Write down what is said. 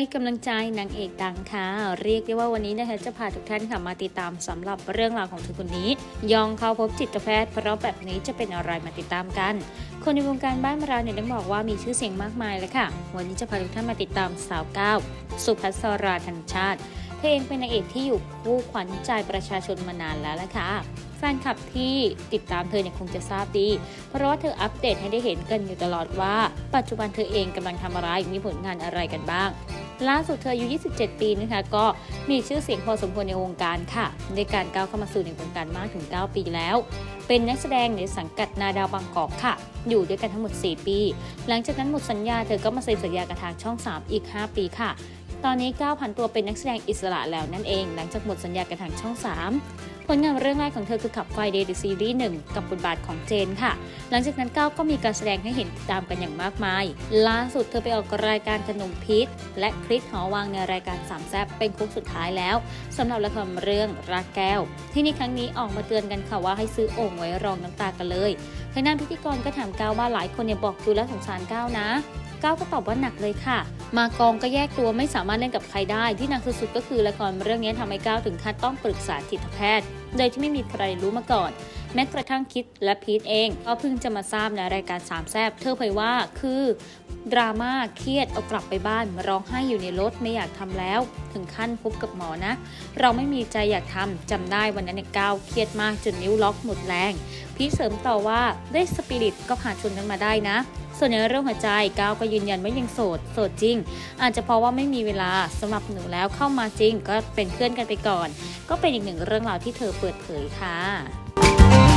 ให้กำลังใจนางเอกดังค่ะ เรียกได้ว่าวันนี้นะคะจะพาทุกท่านค่ะมาติดตามสำหรับเรื่องราวของเธอคนนี้ ยองเข้าพบจิตแพทย์เพราะแบบนี้จะเป็นอะไรมาติดตามกัน คนในวงการบ้านเราเนี่ยต้องบอกว่ามีชื่อเสียงมากมายเลยค่ะ วันนี้จะพาทุกท่านมาติดตามสาวก้าวสุภัสราธัญชาติเธอเองเป็นนางเอกที่อยู่คู่ขวัญใจประชาชนมานานแล้วละค่ะแฟนคลับที่ติดตามเธอเนี่ยคงจะทราบดี เพราะว่าเธออัปเดตให้ได้เห็นกันอยู่ตลอดว่า ปัจจุบันเธอเองกำลังทำอะไร มีผลงานอะไรกันบ้าง ล่าสุดเธออายุ 27 ปีนะคะก็มีชื่อเสียงพอสมควรในวงการค่ะในการก้าวเข้ามาสู่ในวงการมากถึง 9 ปีแล้ว เป็นนักแสดงในสังกัดนาดาวบางกอกค่ะ อยู่ด้วยกันทั้งหมด 4 ปี หลังจากนั้นหมดสัญญาเธอก็มาเซ็นสัญญากับทางช่อง 3 อีก 5 ปีค่ะ ตอนนี้ก้าวผันตัวเป็นนักแสดงอิสระแล้วนั่นเอง หลังจากหมดสัญญากับทางช่อง 3 ผลงานเรื่องแรกของเธอคือขับไฟเดย์ซีรีส์หนึ่งกับบทบาทของเจนค่ะ หลังจากนั้นก้าวก็มีการแสดงให้เห็นติดตามกันอย่างมากมาย ล่าสุดเธอไปออกรายการขนมพิษ และคลิปหอวังในรายการสามแซบเป็นคุกสุดท้ายแล้วสำหรับละครเรื่องรักแก้ว ที่ในครั้งนี้ออกมาเตือนกันค่ะว่าให้ซื้อโอ่งไว้รองน้ำตากันเลยทางด้านพิธีกรก็ถามก้าวว่าหลายคนเนี่ยบอกดูแล้วสงสารก้าวนะ ก้าวก็ตอบว่าหนักเลยค่ะ มากองก็แยกตัวไม่สามารถเล่นกับใครได้ ที่หนักสุดๆก็คือละครเรื่องนี้ทำให้ก้าวถึงขั้นต้องปรึกษาจิตแพทย์ โดยที่ไม่มีใครรู้มาก่อน แม้กระทั่งคิดและพีทเองก็เพิ่งจะมาทราบในรายการสามแซบเธอเผยว่าคือดราม่าเครียดเอากลับไปบ้านมาร้องไห้อยู่ในรถไม่อยากทำแล้ว ถึงขั้นพบกับหมอนะ เราไม่มีใจอยากทำจำได้วันนั้นเนี่ยก้าวเครียดมากจนนิ้วล็อกหมดแรง พีทเสริมต่อว่าด้วยสปิริตก็ผ่านชนกันมาได้นะ ส่วนในเรื่องหัวใจก้าวก็ยืนยันว่ายังโสด โสดจริง อาจจะเพราะว่าไม่มีเวลาสำหรับหนูแล้วเข้ามาจริง ก็เป็นเพื่อนกันไปก่อน ก็เป็นอีกหนึ่งเรื่องราวที่เธอเปิดเผยค่ะ